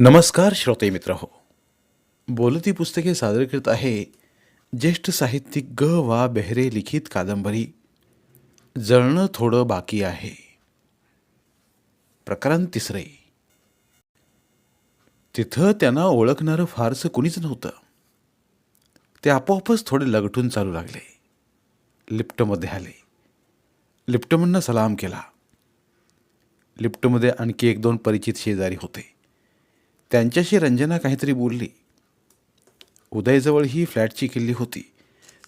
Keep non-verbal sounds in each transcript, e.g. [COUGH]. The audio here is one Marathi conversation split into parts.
नमस्कार श्रोते मित्र हो. बोलती पुस्तके सादर करत आहे ज्येष्ठ साहित्यिक ग वा बेहरे लिखित कादंबरी. जळणं थोडं बाकी आहे. प्रकरण तिसरे. तिथं त्यांना ओळखणारं फारसं कुणीच नव्हतं. ते आपोआपच थोडे लगटून चालू लागले. लिफ्टमध्ये आले. लिफ्टमधनं सलाम केला. लिफ्टमध्ये आणखी एक दोन परिचित शेजारी होते. त्यांच्याशी रंजना काहीतरी बोलली. उदयजवळ ही फ्लॅटची किल्ली होती.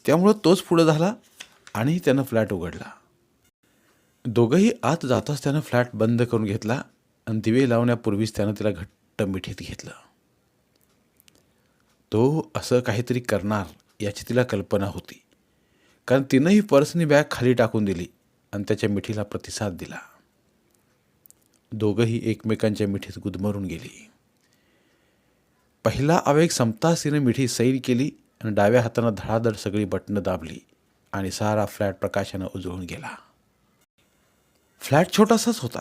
त्यामुळं तोच पुढं झाला आणि त्यानं फ्लॅट उघडला. दोघंही आत जाताच त्यानं फ्लॅट बंद करून घेतला आणि दिवे लावण्यापूर्वीच त्यानं तिला घट्ट मिठीत घेतलं. तो असं काहीतरी करणार याची तिला कल्पना होती. कारण तिनंही पर्सनी बॅग खाली टाकून दिली आणि त्याच्या मिठीला प्रतिसाद दिला. दोघंही एकमेकांच्या मिठीत गुदमरून गेली. पहिला आवेग संपताच तिने मिठी सैल केली आणि डाव्या हातानं धडाधड सगळी बटणं दाबली आणि सारा फ्लॅट प्रकाशानं उजळून गेला. फ्लॅट छोटासाच होता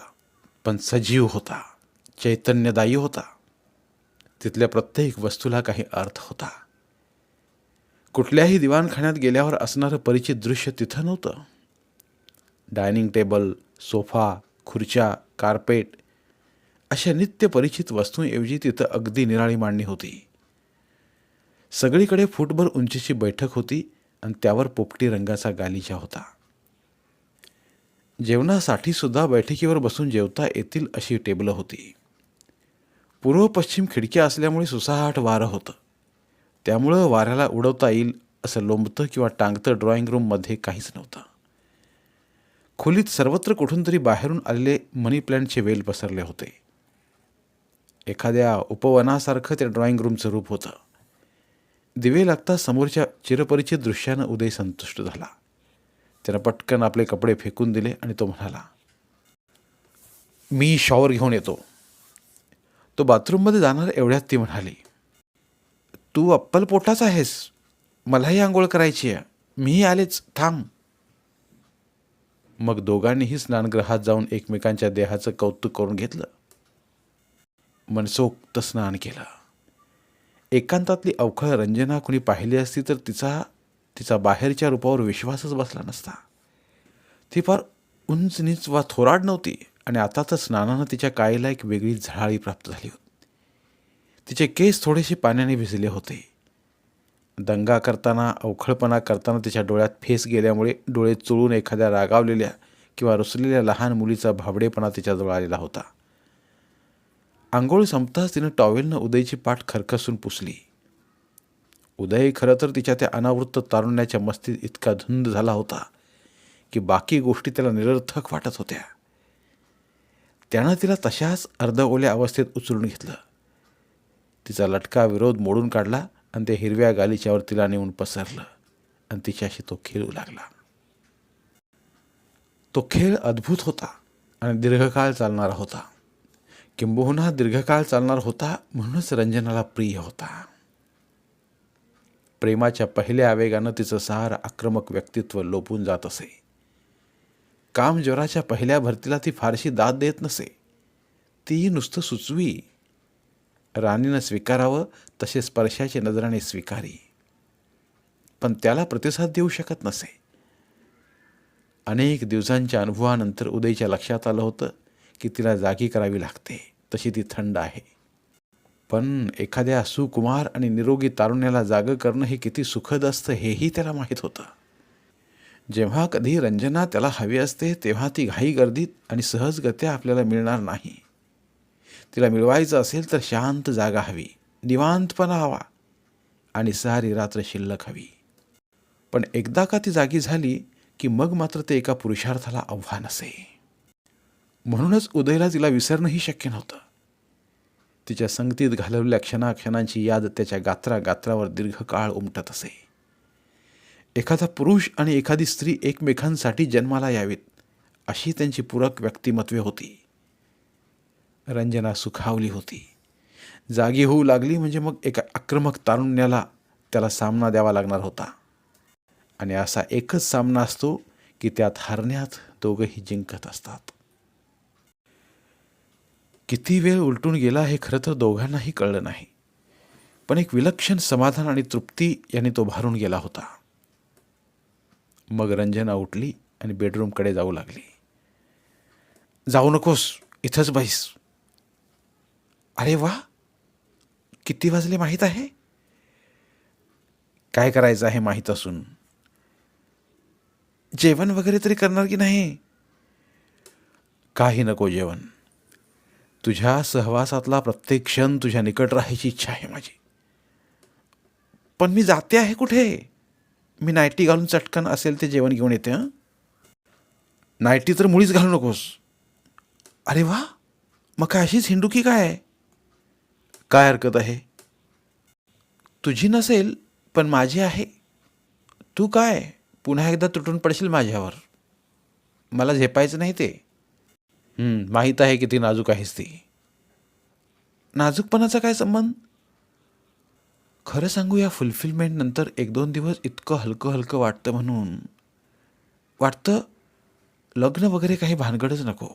पण सजीव होता चैतन्यदायी होता. तिथल्या प्रत्येक वस्तूला काही अर्थ होता. कुठल्याही दिवाणखान्यात गेल्यावर असणारं परिचित दृश्य तिथं नव्हतं. डायनिंग टेबल सोफा खुर्च्या कार्पेट अशा नित्य परिचित वस्तूंऐवजी तिथं अगदी निराळी मांडणी होती. सगळीकडे फुटभर उंचीची बैठक होती आणि त्यावर पोपटी रंगाचा गालिचा होता. जेवणासाठी सुद्धा बैठकीवर बसून जेवता येतील अशी टेबलं होती. पूर्व पश्चिम खिडक्या असल्यामुळे सुसाहाट वारं होतं. त्यामुळं वाऱ्याला उडवता येईल असं लोंबतं किंवा टांगतं ड्रॉइंग रूममध्ये काहीच नव्हतं. खोलीत सर्वत्र कुठून तरी बाहेरून आलेले मनी प्लॅन्टचे वेल पसरले होते. एखाद्या उपवनासारखं त्या ड्रॉइंग रूमचं रूप होतं. दिवे लागता समोरच्या चिरपरिचित दृश्यानं उदय संतुष्ट झाला. त्यानं पटकन आपले कपडे फेकून दिले आणि तो म्हणाला मी शॉवर घेऊन येतो. तो बाथरूममध्ये जाणार एवढ्यात ती म्हणाली तू अप्पल पोटाच आहेस. मलाही आंघोळ करायची आहे. मीही आलेच. थांब. मग दोघांनीही स्नानगृहात जाऊन एकमेकांच्या देहाचं कौतुक करून घेतलं. मनसोक्त स्नान केलं. एकांतातली अवखळ रंजना कुणी पाहिली असती तर तिचा तिचा बाहेरच्या रूपावर विश्वासच बसला नसता. ती फार उंच नीच वा थोराड नव्हती आणि आता तर स्नानानं तिच्या काळीला एक वेगळी झळाळी प्राप्त झाली होती. तिचे केस थोडेसे पाण्याने भिजले होते. दंगा करताना अवखळपणा करताना तिच्या डोळ्यात फेस गेल्यामुळे डोळे चोळून एखाद्या रागावलेल्या किंवा रुसलेल्या लहान मुलीचा भाबडेपणा तिच्याजवळ आलेला होता. आंघोळ संपताच तिनं टॉवेलनं उदयची पाठ खरकसून पुसली. उदय खरं तर तिच्या त्या अनावृत्त तारुण्याच्या मस्तीत इतका धुंद झाला होता की बाकी गोष्टी त्याला निरर्थक वाटत होत्या. त्यानं तिला तशाच अर्धओल्या अवस्थेत उचलून घेतलं. तिचा लटका विरोध मोडून काढला आणि त्या हिरव्या गालीच्यावर तिला नेऊन पसरलं आणि तिच्याशी तो खेळू लागला. तो खेळ अद्भुत होता आणि दीर्घकाळ चालणारा होता. किंबहुना दीर्घकाळ चालणार होता म्हणूनच रंजनाला प्रिय होता. प्रेमाच्या पहिल्या आवेगानं तिचं सार आक्रमक व्यक्तित्व लोपून जात असे. काम ज्वराच्या पहिल्या भरतीला ती फारशी दाद देत नसे. तीही नुसतं सुचवी. राणीनं स्वीकारावं तसे स्पर्शाच्या नजराने स्वीकारी. पण त्याला प्रतिसाद देऊ शकत नसे. अनेक दिवसांच्या अनुभवानंतर उदयच्या लक्षात आलं होतं की तिला जागी करावी लागते. तशी ती थंड आहे. पण एखाद्या सुकुमार आणि निरोगी तारुण्याला जागं करणं हे किती सुखद असतं हेही त्याला माहीत होतं. जेव्हा कधी रंजना त्याला हवी असते तेव्हा ती घाई गर्दीत आणि सहजगत्या आपल्याला मिळणार नाही. तिला मिळवायचं असेल तर शांत जागा हवी निवांतपणा हवा आणि सारी रात्र शिल्लक हवी. पण एकदा का ती जागी झाली की मग मात्र ते एका पुरुषार्थाला आव्हान असे. म्हणूनच उदयला तिला विसरणंही शक्य नव्हतं. तिच्या संगतीत घालवलेल्या क्षणाक्षणांची याद त्याच्या गात्रा गात्रावर दीर्घकाळ उमटत असे. एखादा पुरुष आणि एखादी स्त्री एकमेकांसाठी जन्माला यावीत अशी त्यांची पूरक व्यक्तिमत्वे होती. रंजना सुखावली होती. जागी होऊ लागली म्हणजे मग एका आक्रमक तारुण्याला त्याला सामना द्यावा लागणार होता. आणि असा एकच सामना असतो की त्यात हरण्यात दोघंही जिंकत असतात. किती वेळ उलटून गेला हे खरं तर दोघांनाही कळलं नाही. पण एक विलक्षण समाधान आणि तृप्ती याने तो भारून गेला होता. मग रंजना उठली आणि बेडरूमकडे जाऊ लागली. जाऊ नकोस इथंच बाईस अरे वा किती वाजले माहीत आहे? काय करायचं आहे माहीत असून. जेवण वगैरे तरी करणार की नाही? काही नको जेवण. तुझ्या सहवासातला प्रत्येक क्षण तुझ्या निकट राहायची इच्छा आहे माझी. पण मी जाते आहे कुठे? मी नायटी घालून चटकन असेल ते जेवण घेऊन येते हं? नायटी तर मुळीच घालू नकोस. अरे वा! मग काय अशीच हिंडू की काय? काय हरकत आहे? तुझी नसेल पण माझी आहे. तू काय? पुन्हा एकदा तुटून पडशील माझ्यावर. मला झेपायचं नाही ते. माहीत आहे किती नाजूक आहेस ती. नाजूकपणाचा काय संबंध? खरं सांगू या फुलफिलमेंट नंतर एक दोन दिवस इतकं हलकं हलकं वाटतं म्हणून. वाटतं लग्न वगैरे काही भानगडच नको.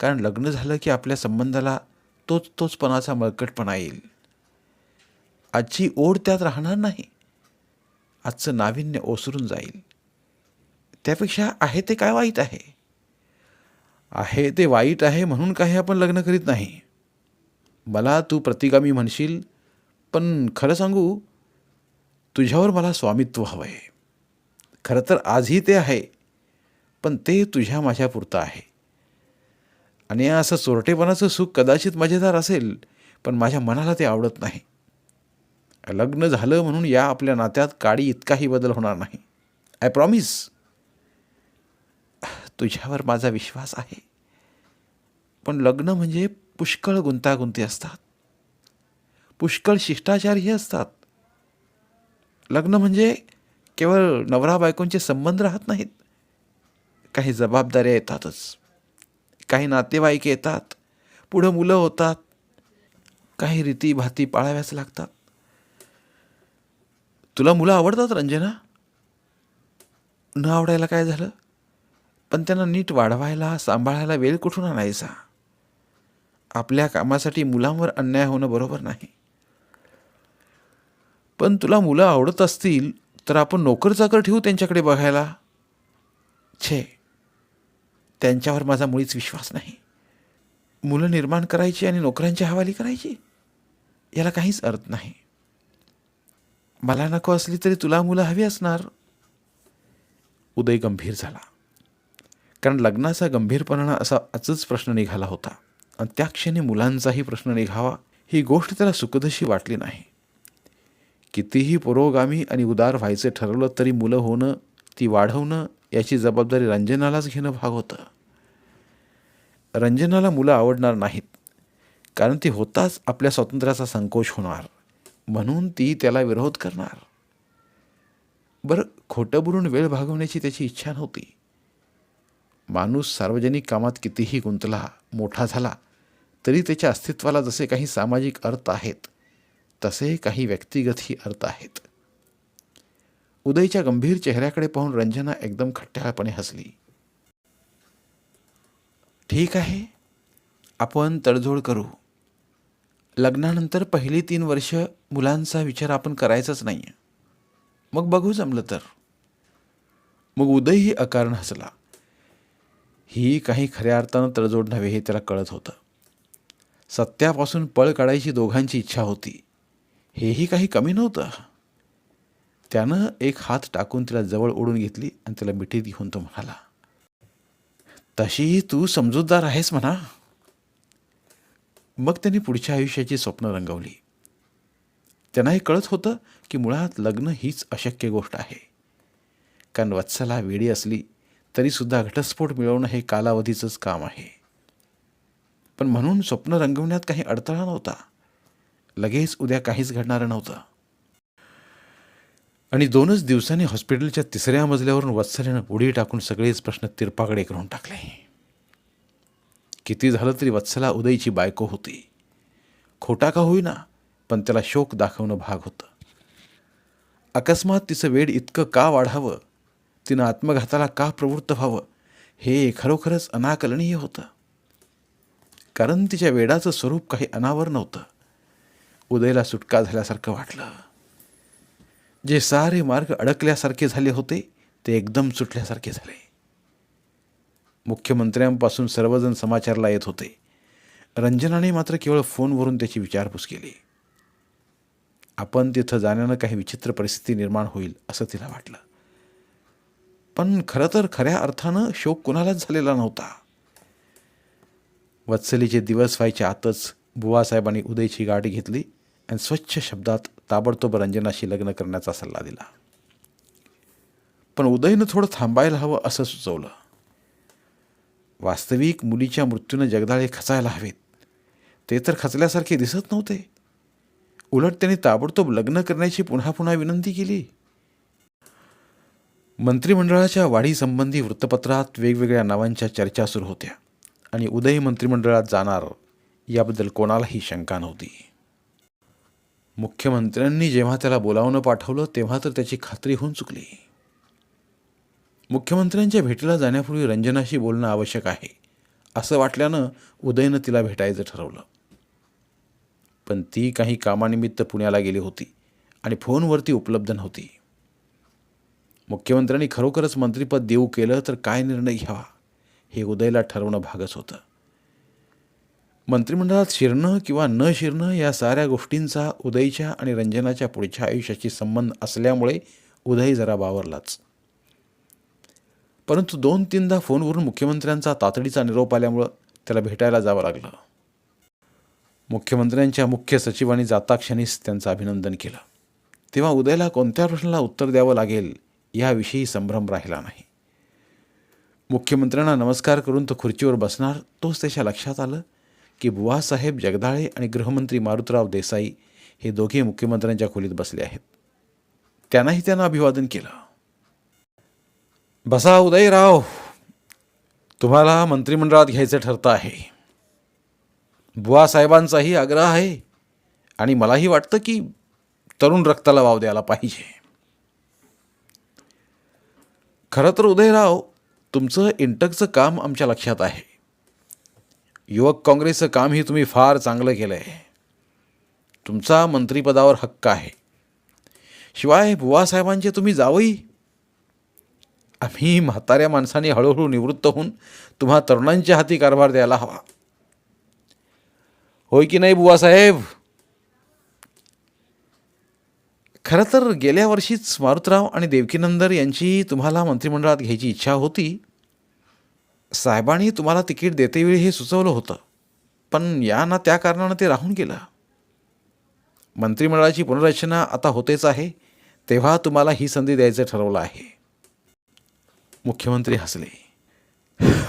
कारण लग्न झालं की आपल्या संबंधाला तोच तोचपणाचा मळकटपणा येईल. आजची ओढ त्यात राहणार नाही. आजचं नाविन्य ओसरून जाईल. त्यापेक्षा आहे ते काय वाईट आहे? आहे ते वाईट आहे म्हणून काही आपण लग्न करीत नाही. मला तू प्रतिगामी म्हणशील पण खरं सांगू तुझ्यावर मला स्वामित्व हवं आहे खरं तर आजही ते आहे पण ते तुझ्या माझ्यापुरतं आहे. आणि असं चोरटेपणाचं सुख कदाचित मजेदार असेल पण माझ्या मनाला ते आवडत नाही. लग्न झालं म्हणून या आपल्या नात्यात काळी इतकाही बदल होणार नाही. आय प्रॉमिस तुझ्यावर माझा विश्वास आहे. पण लग्न म्हणजे पुष्कळ गुंतागुंती असतात. पुष्कळ शिष्टाचारही असतात. लग्न म्हणजे केवळ नवरा बायकोंचे संबंध राहत नाहीत. काही जबाबदाऱ्या येतातच. काही नातेवाईक येतात. पुढं मुलं होतात. काही रीती भाती पाळाव्याच लागतात. तुला मुलं आवडतात रंजना? न आवडायला काय झालं? पण त्यांना नीट वाढवायला सांभाळायला वेळ कुठून आणायचा? आपल्या कामासाठी मुलांवर अन्याय होणं बरोबर नाही. पण तुला मुलं आवडत असतील तर आपण नोकर चाकर ठेवू त्यांच्याकडे बघायला. छे त्यांच्यावर माझा मुळीच विश्वास नाही. मुलं निर्माण करायची आणि नोकऱ्यांची हवाली करायची? याला काहीच अर्थ नाही. मला नको असली तरी तुला मुलं हवी असणार. उदय गंभीर झाला. कारण लग्नाचा गंभीरपणा असा आजच प्रश्न निघाला होता. आणि त्या क्षणी मुलांचाही प्रश्न निघावा ही गोष्ट त्याला सुखदशी वाटली नाही. कितीही पुरोगामी आणि उदार व्हायचं ठरवलं तरी मुलं होणं ती वाढवणं याची जबाबदारी रंजनालाच घेणं भाग होतं. रंजनाला मुलं आवडणार नाहीत कारण ती होताच आपल्या स्वातंत्र्याचा संकोच होणार म्हणून ती त्याला विरोध करणार. बरं खोटं बुरून वेळ भागवण्याची त्याची इच्छा नव्हती. माणूस सार्वजनिक कामात कितीही गुंतला मोठा झाला तरी त्याच्या अस्तित्वाला जसे काही सामाजिक अर्थ आहेत तसे काही व्यक्तिगतही अर्थ आहेत. उदयच्या गंभीर चेहऱ्याकडे पाहून रंजना एकदम खट्ट्याळपणे हसली. ठीक आहे आपण तडजोड करू. लग्नानंतर पहिली तीन वर्ष मुलांचा विचार आपण करायचाच नाही मग बघू जमलं तर. मग उदयही अकारण हसला. ही काही खऱ्या अर्थानं तडजोड नव्हे हे त्याला कळत होतं. सत्यापासून पळ काढायची दोघांची इच्छा होती. हेही काही कमी नव्हतं. त्यानं एक हात टाकून तिला जवळ ओढून घेतली आणि त्याला मिठीत घेऊन तो म्हणाला तशीही तू समजूतदार आहेस म्हणा. मग त्यांनी पुढच्या आयुष्याची स्वप्न रंगवली. त्यांनाही कळत होतं की मुळात लग्न हीच अशक्य गोष्ट आहे. कारण वत्सला वेडी असली तरीसुद्धा घटस्फोट मिळवणं हे कालावधीचंच काम आहे. पण म्हणून स्वप्न रंगवण्यात काही अडथळा नव्हता. लगेच उद्या काहीच घडणारं नव्हतं. आणि दोनच दिवसांनी हॉस्पिटलच्या तिसऱ्या मजल्यावरून वत्सल्यानं उडी टाकून सगळेच प्रश्न तिरपाकडे करून टाकले. किती झालं तरी वत्सला उदयची बायको होती. खोटा का होईना पण त्याला शोक दाखवणं भाग होतं. अकस्मात तिचं वेड इतकं का वाढावं तिनं आत्मघाताला का प्रवृत्त व्हावं? हे खरोखरच अनाकलनीय होतं. कारण तिच्या वेडाचं स्वरूप काही अनावर नव्हतं. उदयला सुटका झाल्यासारखं वाटलं. जे सारे मार्ग अडकल्यासारखे झाले होते ते एकदम सुटल्यासारखे झाले. मुख्यमंत्र्यांपासून सर्वजण समाचारला येत होते. रंजनाने मात्र केवळ फोनवरून त्याची विचारपूस केली. आपण तिथं जाण्यानं काही विचित्र परिस्थिती निर्माण होईल असं तिला वाटलं. पण खरं तर खऱ्या अर्थानं शोक कुणालाच झालेला नव्हता. वत्सलीचे दिवस व्हायच्या आतच बुवासाहेबांनी उदयची गाठी घेतली आणि स्वच्छ शब्दात ताबडतोब रंजनाशी लग्न करण्याचा सल्ला दिला. पण उदयनं थोडं थांबायला हवं असं सुचवलं. वास्तविक मुलीच्या मृत्यूनं जगदाळे खचायला हवेत. ते तर खचल्यासारखे दिसत नव्हते. उलट त्यांनी ताबडतोब लग्न करण्याची पुन्हा पुन्हा विनंती केली. मंत्रिमंडळाच्या वाढीसंबंधी वृत्तपत्रात वेगवेगळ्या नावांच्या चर्चा सुरू होत्या आणि उदय मंत्रिमंडळात जाणार याबद्दल कोणालाही शंका नव्हती. मुख्यमंत्र्यांनी जेव्हा त्याला बोलावणं पाठवलं तेव्हा तर त्याची खात्री होऊन चुकली. मुख्यमंत्र्यांच्या भेटीला जाण्यापूर्वी रंजनाशी बोलणं आवश्यक आहे असं वाटल्यानं उदयनं तिला भेटायचं ठरवलं. पण ती काही कामानिमित्त पुण्याला गेली होती आणि फोनवरती उपलब्ध नव्हती. मुख्यमंत्र्यांनी खरोखरच मंत्रिपद देऊ केलं तर काय निर्णय घ्यावा? हे उदयला ठरवणं भागच होतं. मंत्रिमंडळात शिरणं किंवा न शिरणं या साऱ्या गोष्टींचा उदयच्या आणि रंजनाच्या पुढच्या आयुष्याशी संबंध असल्यामुळे उदय जरा बावरलाच. परंतु दोन तीनदा फोनवरून मुख्यमंत्र्यांचा तातडीचा निरोप आल्यामुळं त्याला भेटायला जावं लागलं. मुख्यमंत्र्यांच्या मुख्य सचिवांनी जाताक्षणीच त्यांचं अभिनंदन केलं. तेव्हा उदयला कोणत्या प्रश्नाला उत्तर द्यावं लागेल याविषयी संभ्रम राहिला नाही. मुख्यमंत्र्यांना नमस्कार करून तो खुर्चीवर बसणार तोच त्याच्या लक्षात आलं की बुवासाहेब जगदाळे आणि गृहमंत्री मारुतराव देसाई हे दोघे मुख्यमंत्र्यांच्या खोलीत बसले आहेत. त्यांनाही त्यांना अभिवादन केलं. बसा उदयराव तुम्हाला मंत्रिमंडळात घ्यायचं ठरतं आहे. बुवासाहेबांचाही आग्रह आहे आणि मलाही वाटतं की तरुण रक्ताला वाव द्यायला पाहिजे. खरं तर उदयराव तुमचं इंटकचं काम आमच्या लक्षात आहे. युवक काँग्रेसचं कामही तुम्ही फार चांगलं केलं आहे तुमचा मंत्रिपदावर हक्क आहे. शिवाय बुवासाहेबांचे तुम्ही जावई. आम्ही म्हाताऱ्या माणसाने हळूहळू निवृत्त होऊन तुम्हा तरुणांच्या हाती कारभार द्यायला हवा. होय की नाही बुवासाहेब? खरं तर गेल्या वर्षीच मारुतराव आणि देवकीनंदर यांची तुम्हाला मंत्रिमंडळात घ्यायची इच्छा होती. साहेबांनी तुम्हाला तिकीट देतेवेळी हे सुचवलं होतं. पण या ना त्या कारणानं ते राहून गेलं. मंत्रिमंडळाची पुनर्रचना आता होतेच आहे. तेव्हा तुम्हाला ही संधी द्यायचं ठरवलं आहे. मुख्यमंत्री हसले.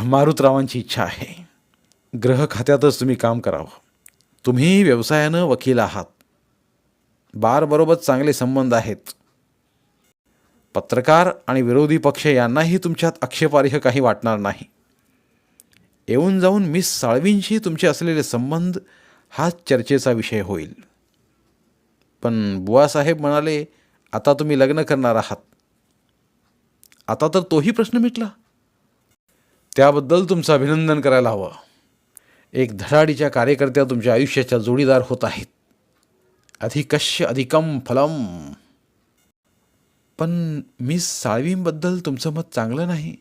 मारुतरावांची इच्छा आहे. ग्रह खात्यातच तुम्ही काम करावं. तुम्ही व्यवसायानं वकील आहात. बारबरोबर चांगले संबंध आहेत. पत्रकार आणि विरोधी पक्ष यांनाही तुमच्यात आक्षेपार्ह काही वाटणार नाही. येऊन जाऊन मिस साळवींशी तुमचे असलेले संबंध हाच चर्चेचा विषय होईल. पण बुवासाहेब म्हणाले आता तुम्ही लग्न करणार आहात. आता तर तोही प्रश्न मिटला. त्याबद्दल तुमचं अभिनंदन करायला हवं. एक धडाडीच्या कार्यकर्त्या तुमच्या आयुष्याच्या जोडीदार होत आहेत. अधिकश्य अधिकम फलम। पण मिस साळवींबद्दल तुमचं मत चांगलं नाही.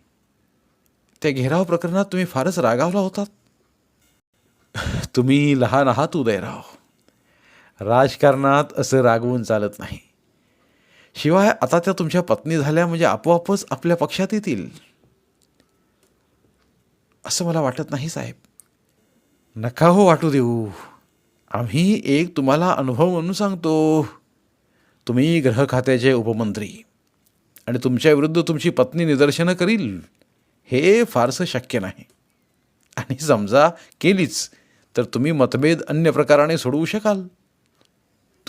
त्या घेराव प्रकरणात तुम्ही फारच रागावला होतात. तुम्ही लहान आहात उदयराव. राजकारणात असं रागवून चालत नाही. शिवाय आता त्या तुमच्या पत्नी झाल्या म्हणजे आपोआपच आपल्या पक्षात येतील. असं मला वाटत नाही साहेब. नका हो वाटू देऊ. आम्ही एक तुम्हाला अनुभव म्हणून सांगतो. तुम्ही ग्रह खात्याचे उपमंत्री आणि तुमच्या विरुद्ध तुमची पत्नी निदर्शनं करील हे फारसं शक्य नाही. आणि समजा केलीच तर तुम्ही मतभेद अन्य प्रकाराने सोडवू शकाल.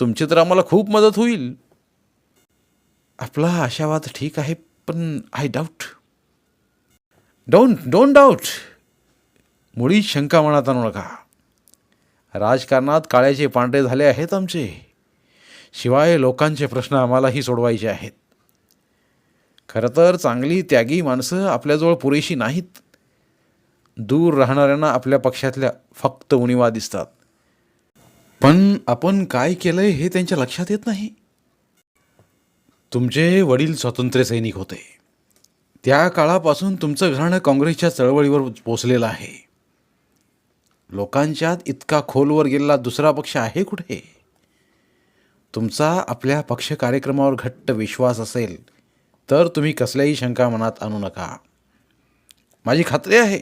तुमची तर आम्हाला खूप मदत होईल. आपला आशावाद ठीक आहे पण I doubt don't don't doubt मुळीच शंका मनात आणू नका. राजकारणात काळ्याचे पांढरे झाले आहेत आमचे. शिवाय लोकांचे प्रश्न आम्हालाही सोडवायचे आहेत. खरं तर चांगली त्यागी माणसं आपल्याजवळ पुरेशी नाहीत. दूर राहणाऱ्यांना आपल्या पक्षातल्या फक्त उणीवा दिसतात. पण आपण काय केलंय हे त्यांच्या लक्षात येत नाही. तुमचे वडील स्वातंत्र्य सैनिक होते. त्या काळापासून तुमचं घराणं काँग्रेसच्या चळवळीवर पोचलेलं आहे. लोकांच्यात इतका खोलवर गेलेला दुसरा पक्ष आहे कुठे? तुमचा आपल्या पक्ष कार्यक्रमावर घट्ट विश्वास असेल तर तुम्ही कसल्याही शंका मनात आणू नका. माझी खात्री आहे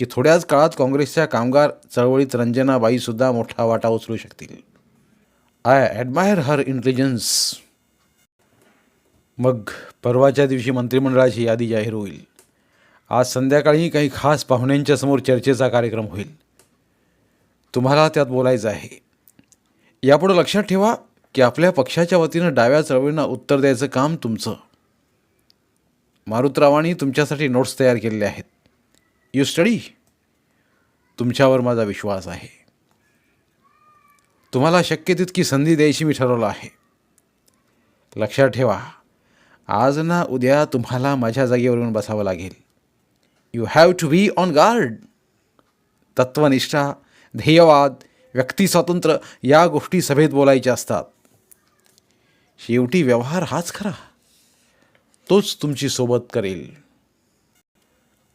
की थोड्याच काळात काँग्रेसच्या कामगार चळवळीत रंजनाबाईसुद्धा मोठा वाटा उचलू शकतील. आय ॲडमायर हर इंटेलिजन्स मग परवाच्या दिवशी मंत्रिमंडळाची यादी जाहीर होईल. आज संध्याकाळी काही खास पाहुण्यांच्या समोर चर्चेचा कार्यक्रम होईल. तुम्हाला त्यात बोलायचं आहे. यापुढं लक्षात ठेवा की आपल्या पक्षाच्या वतीनं डाव्या चळवळींना उत्तर द्यायचं काम तुमचं. मारुतरावांनी तुमच्यासाठी नोट्स तयार केलेले आहेत. यू स्टडी तुमच्यावर माझा विश्वास आहे. तुम्हाला शक्य तितकी संधी द्यायची मी ठरवलं आहे. लक्षात ठेवा आज ना उद्या तुम्हाला माझ्या जागेवर येऊन बसावं लागेल. You have to be on guard तत्वनिष्ठा ध्येयवाद व्यक्तिस्वातंत्र्य या गोष्टी सभेत बोलायच्या असतात. शेवटी व्यवहार हाच खरा. तोच तुमची सोबत करेल.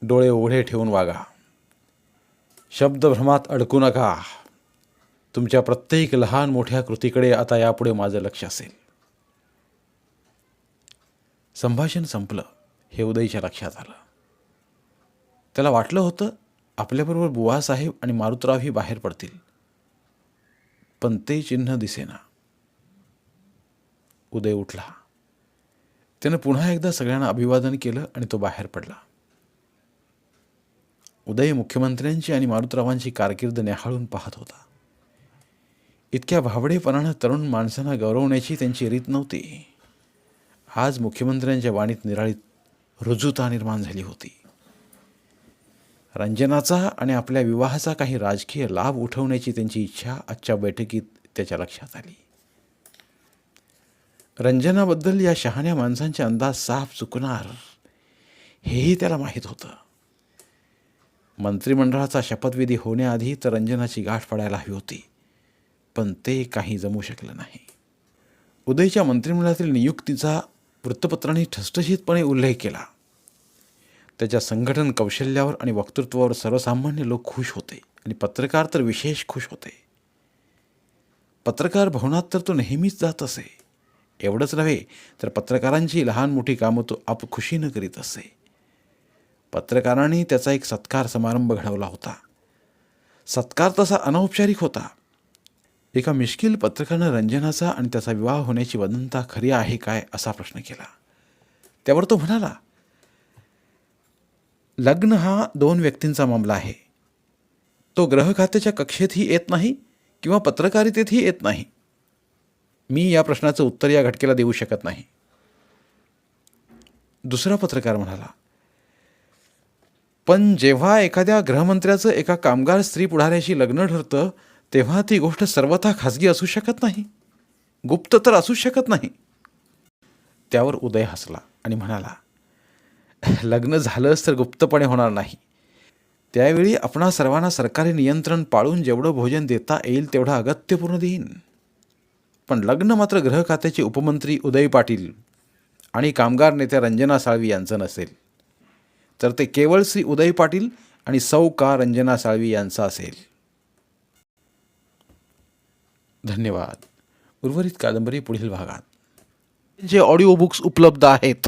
डोळे उघडे ठेवून वागा. शब्दभ्रमात अडकू नका. तुमच्या प्रत्येक लहान मोठ्या कृतीकडे आता यापुढे माझं लक्ष असेल. संभाषण संपलं. हे उदयच्या लक्षात आलं. त्याला वाटलं होतं आपल्याबरोबर बुवासाहेब आणि मारुतरावही बाहेर पडतील. पण ते चिन्ह दिसेना. उदय उठला. त्यानं पुन्हा एकदा सगळ्यांना अभिवादन केलं आणि तो बाहेर पडला. उदय मुख्यमंत्र्यांची आणि मारुतरावांची कारकीर्द न्याहाळून पाहत होता. इतक्या भावडेपणानं तरुण माणसांना गौरवण्याची त्यांची रीत नव्हती. आज मुख्यमंत्र्यांच्या वाणीत निराळीत रुजुता निर्माण झाली होती. रंजनाचा आणि आपल्या विवाहाचा काही राजकीय लाभ उठवण्याची त्यांची इच्छा आजच्या बैठकीत त्याच्या लक्षात आली. रंजनाबद्दल या शहाण्या माणसांचे अंदाज साफ चुकणार हेही त्याला माहीत होतं. मंत्रिमंडळाचा शपथविधी होण्याआधी तर रंजनाची गाठ पडायला हवी होती पण ते काही जमू शकलं नाही. उदयच्या मंत्रिमंडळातील नियुक्तीचा वृत्तपत्रांनी ठसठशीतपणे उल्लेख केला. त्याच्या संघटन कौशल्यावर आणि वक्तृत्वावर सर्वसामान्य लोक खुश होते आणि पत्रकार तर विशेष खुश होते. पत्रकार भवनात तर तो नेहमीच जात असे. एवढंच नव्हे तर पत्रकारांची लहान मोठी कामं तो आप खुशीनं करीत असे. पत्रकारांनी त्याचा एक सत्कार समारंभ घडवला होता. सत्कार तसा अनौपचारिक होता. एका मिश्किल पत्रकारानं रंजनाचा आणि त्याचा विवाह होण्याची वदंता खरी आहे काय असा प्रश्न केला. त्यावर तो म्हणाला लग्न हा दोन व्यक्तींचा मामला आहे. तो ग्रह खात्याच्या कक्षेतही येत नाही किंवा पत्रकारितेतही येत नाही. मी या प्रश्नाचं उत्तर या घटकेला देऊ शकत नाही. दुसरा पत्रकार म्हणाला पण जेव्हा एखाद्या गृहमंत्र्याचं एका कामगार स्त्री पुढाऱ्याशी लग्न ठरतं तेव्हा ती गोष्ट सर्वथा खाजगी असू शकत नाही. गुप्त तर असूच शकत नाही. त्यावर उदय हसला आणि म्हणाला [LAUGHS] लग्न झालंच तर गुप्तपणे होणार नाही. त्यावेळी आपणा सर्वांना सरकारी नियंत्रण पाळून जेवढं भोजन देता येईल तेवढं अगत्यपूर्ण देईन. पण लग्न मात्र ग्रह खात्याचे उपमंत्री उदय पाटील आणि कामगार नेत्या रंजना साळवी यांचं नसेल. तर ते केवळ श्री उदय पाटील आणि सौ का रंजना साळवी यांचं असेल. धन्यवाद. उर्वरित कादंबरी पुढील भागात. जे ऑडिओ बुक्स उपलब्ध आहेत